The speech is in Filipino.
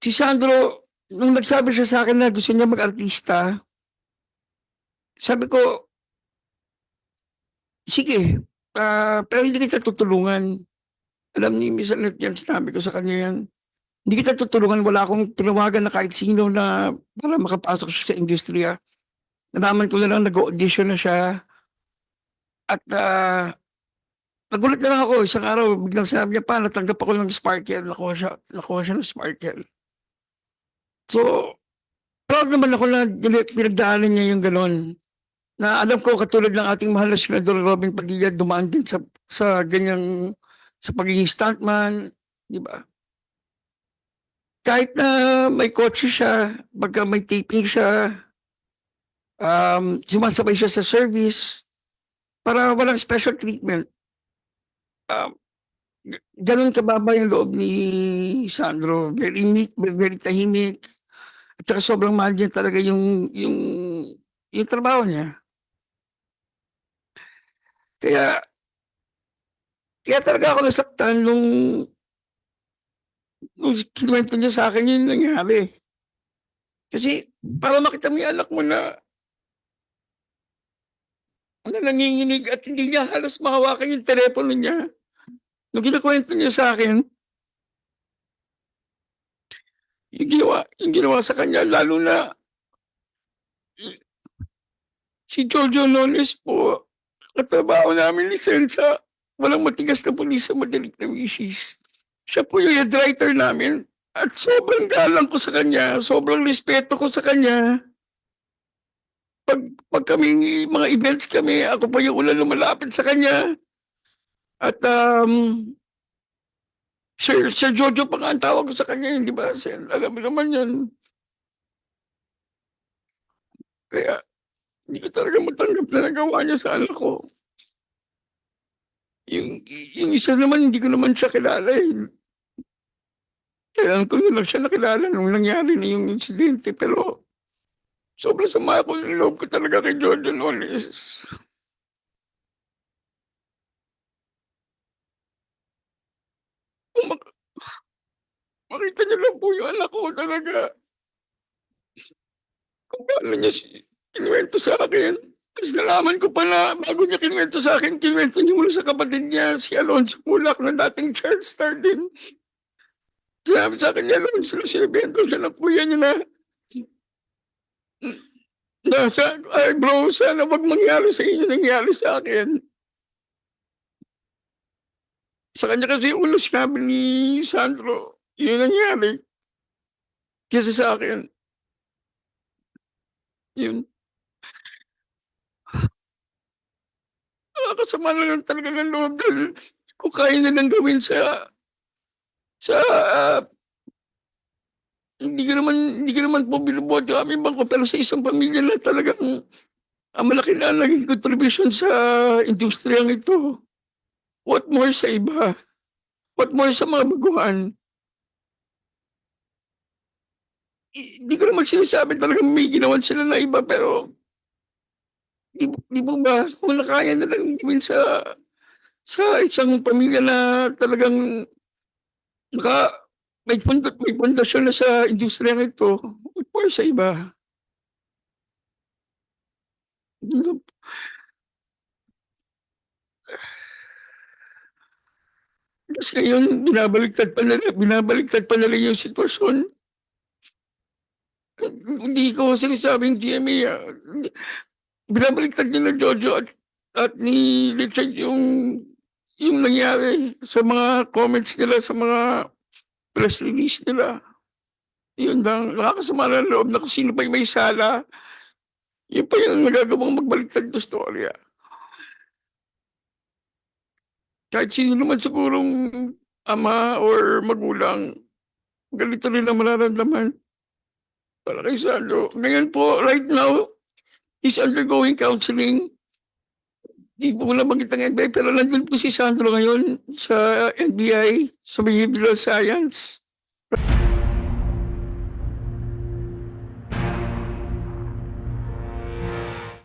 Si Sandro, nung nagsabi siya sa akin na gusto niya mag-artista, sabi ko, sige, ah, pero hindi kita tutulungan. Alam ni Miss Annette yan, sinabi ko sa kanya yan. Hindi kita tutulungan, wala akong tinawagan na kahit sino na para makapasok siya sa industriya. Nalaman ko na lang nag-audition na siya. At ah, nagulat na lang ako, isang araw, biglang sinabi niya pa, natanggap ako ng Sparkle, nakuha siya, nakuha siya ng Sparkle. So, proud naman ako na pinagdaanan niya yung ganon. Na alam ko katulad ng ating mahal na Senador Robin Padilla dumaan din sa sa ganyang sa pagiging stuntman, di ba? Kahit na may kotse siya, pagka may taping siya, um, sumasabay siya sa service, para walang special treatment. Um, ganun kababa yung loob ni Sandro. Very very, very tahimik. At saka sobrang mahal niya talaga yung, yung, yung trabaho niya. Kaya, kaya talaga ako nasaktan nung, nung kinuwento niya sa akin yung nangyari. Kasi, para makita mo yung anak mo na, na nanginginig at hindi niya halos mahawakan yung telepono niya. Nung kinakwento niya sa akin, yung ginawa, yung ginawa sa kanya, lalo na si Jojo Nones po, katrabaho namin ni Sensa, walang matigas na pulis sa madaling na misis. Siya po yung head writer namin at sobrang galang ko sa kanya, sobrang respeto ko sa kanya. Pag, pag kami, mga events kami, ako pa yung unang lumalapit sa kanya. At um, Sir, Sir Jojo pa nga ang tawag ko sa kanya, hindi ba? Sir, alam mo naman yan. Kaya, hindi ko talaga matanggap na nagawa niya sa anak ko. Yung, yung isa naman, hindi ko naman siya kilala eh. Kailan ko na lang siya nakilala nung nangyari na yung insidente. Pero, sobrang sama ko yung loob ko talaga kay Jojo Nones. Kung makita niyo lang po yung anak ko talaga. Kung paano niya kinuwento sa akin. Tapos nalaman ko pa na bago niya kinuwento sa akin, kinuwento niya mula sa kapatid niya, si Alonso Mulak na dating child star din. Sabi sa akin ni Alonso, sinabento siya ng kuya niya na Nasa, ay bro, sana wag mangyari sa inyo nangyari sa akin. Sa kanya kasi ulo sinabi ni Sandro, yun nangyari. Kasi sa akin. Yun. Nakakasama na lang talaga ng loob dahil kung kaya na lang gawin sa sa ah, hindi ko naman hindi ko naman po binubuhat yung aming bangko pero sa isang pamilya na talagang ang malaki na naging contribution sa industriyang ito. What more sa iba? What more sa mga baguhan? Hindi ko naman sinasabi talagang may ginawan sila na iba pero di, di po ba kung nakaya na lang gawin sa sa isang pamilya na talagang naka may fund may pundasyon na sa industriya ito what more sa iba? Tapos ngayon, binabaliktad pa nila, binabaliktad pa nila yung sitwasyon. Hindi ko sinasabing GMA, ah. binabaliktad nila Jojo at, at ni Richard yung yung nangyari sa mga comments nila, sa mga press release nila. Yun lang, nakakasama ng loob na kung sino pa may sala. Yun pa yung nagagawang magbaliktad ng storya. kahit sino naman sigurong ama or magulang, ganito rin ang mararamdaman. Sandro. Ngayon po, right now, he's undergoing counseling. Di po wala bang kitang NBI, pero nandun po si Sandro ngayon sa NBI, sa Behavioral Science.